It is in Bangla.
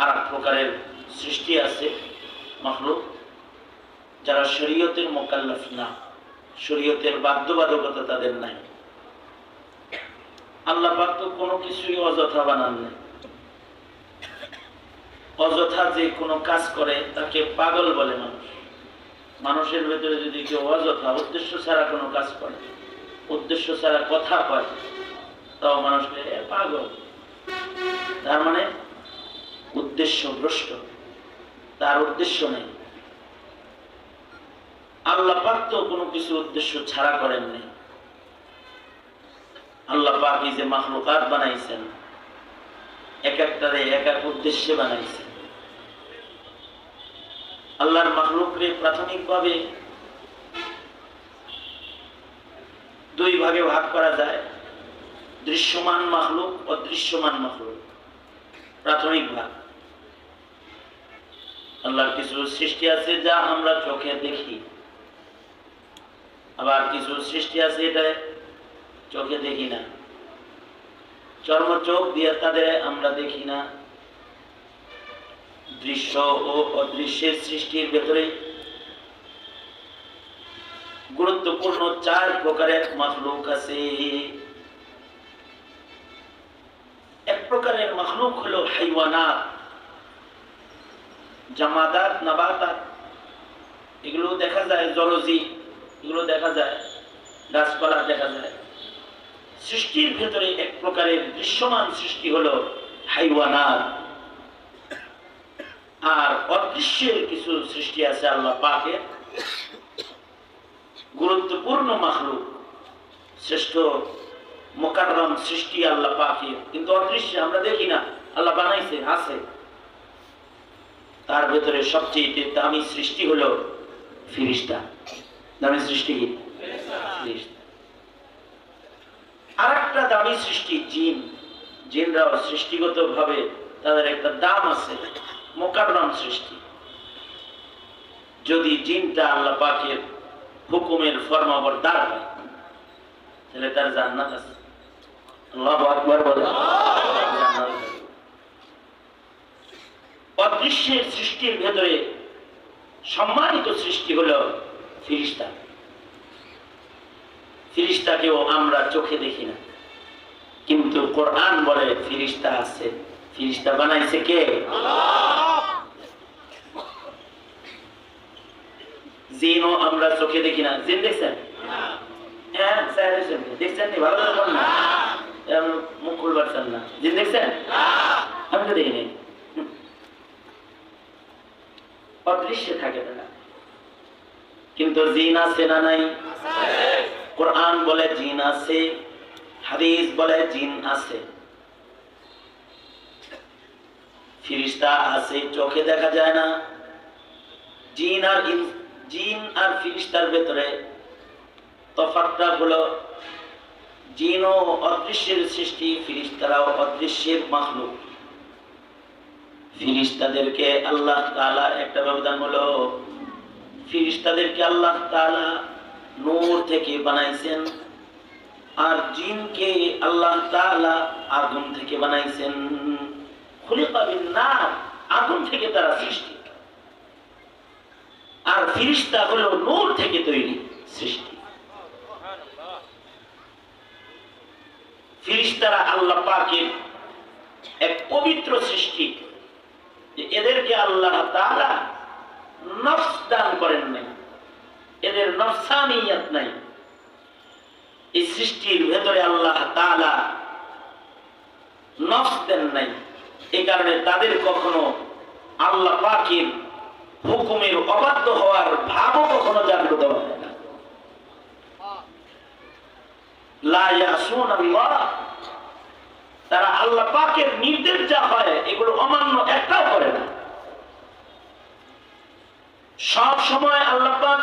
আর এক প্রকারের সৃষ্টি আছে মখলুক, যারা শরীয়তের মোকাল্লাফ না, শরীয়তের বাধ্যবাধকতা তাদের নাই। আল্লাহ তো কোনো কিছুই অযথা বানান নাই। অযথা যে কোনো কাজ করে, তাকে পাগল বলে মানুষ। মানুষের ভেতরে যদি কেউ অযথা, উদ্দেশ্য ছাড়া কোনো কাজ করে, উদ্দেশ্য ছাড়া কথা কয়, তাও মানুষকে পাগল। তার মানে উদ্দেশ্য ভ্রষ্ট। তার উদ্দেশ্য নেই। আল্লাহ পাক তো কোনো কিছু উদ্দেশ্য ছাড়া করেননি আল্লাহ পাক এই যে মাখলুকাত বানাইছেন, এক একটারে এক এক উদ্দেশ্যে বানাইছেন। আল্লাহর মাখলুকরে প্রাথমিকভাবে দুই ভাগে ভাগ করা যায়, দৃশ্যমান মাখলুক অদৃশ্যমান মাখলুক। প্রাথমিক ভাগ আল্লাহর কিছু সৃষ্টি আছে যা আমরা চোখে দেখি। আবার কিছু সৃষ্টি আছে এটা চোখে দেখি না। চর্ম চোখ দিয়ে তাদের আমরা দেখি না। দৃশ্য ও অদৃশ্যের সৃষ্টির ভেতরে গুরুত্বপূর্ণ চার প্রকারের মাখলুক আছে এক মাখলুক হলো হাইওয়ানাত, জামাদাত, নাবাতাত, এগুলো দেখা যায়, জলজি, এগুলো দেখা যায়, গাছপালা দেখা যায়। সৃষ্টির ভেতরে এক প্রকারের দৃশ্যমান সৃষ্টি হলো হাইওয়ানাত। আর অদৃশ্যের কিছু সৃষ্টি আছে আল্লাহ পাকের গুরুত্বপূর্ণ মাখলুক, শ্রেষ্ঠ, মোকাররম সৃষ্টি আল্লাহ পাকের কিন্তু অদৃশ্য আমরা দেখি না। আল্লাহ বানাইছে, আছে। তার ভেতরে সবচেয়ে দামি সৃষ্টি হলো ফিরিস্তা। দামি সৃষ্টি কি? আর একটা দামি সৃষ্টি জিন। জিনরাও সৃষ্টিগত ভাবে তাদের একটা দাম আছে, মোকাররম সৃষ্টি। যদি জিনটা আল্লাহ পাকের হুকুমের ফরমাবরদার হয়, তাহলে তার জান্নাত আছে আল্লাহু আকবার বলে জান্নাত আছে। অদৃশ্যের সৃষ্টির ভেতরে সম্মানিত সৃষ্টি হলো ফিরিস্তা। ফিরিস্তাকেও আমরা চোখে দেখি না। কিন্তু কোরআন বলে ফিরিস্তা আছে। ফিরিস্তা বানাইছে কে? জিনও আমরা চোখে দেখি না। জিন দেখছেন? হ্যাঁ দেখছেন। দেখছেন ভালো না। মুখ খুলবার চান না। জিন দেখছেন? আমি তো দেখিনি অদৃশ্যে থাকে তারা। কিন্তু জিন আছে না নাই। কোরআন বলে জিন আছে, হাদিস বলে জিন আছে। ফিরিস্তা আছে, চোখে দেখা যায় না। জিন আর জিন আর ফিরিস্তার ভেতরে তফাৎটা হলো, জিনও অদৃশ্যের সৃষ্টি, ফিরিস্তারাও অদৃশ্যের মাখলুক। ফিরিস্তাদেরকে আল্লাহ তাআলা একটা ব্যবধান হলো, ফিরিস্তাদেরকে আল্লাহ তাআলা নূর থেকে বানাইছেন আর জিনকে আল্লাহ তাআলা আগুন থেকে বানাইছেন। খুলিকা বিন নার আগুন থেকে তারা সৃষ্টি। আর ফিরিস্তা হলো নূর থেকে তৈরি সৃষ্টি। ফিরিস্তারা আল্লাহ পাকের এক পবিত্র সৃষ্টি। যে এদেরকে আল্লাহ তাআলা নফস দান করেন নাই। এদের নফসানিয়াত নাই। এই সৃষ্টির ভেতরে আল্লাহ তাআলা নফস দেন নাই। এই কারণে তাদের কখনো আল্লাহ পাকের হুকুমের অবাধ্য হওয়ার ভাবও কখনো জাগ্রত হয় না। লা ইয়াসুন আল্লাহ তারা আল্লাহ পাকের নির্দেশ যা হয়, এগুলো অমান্য একটাও করে না। সব সময় আল্লাহ পাক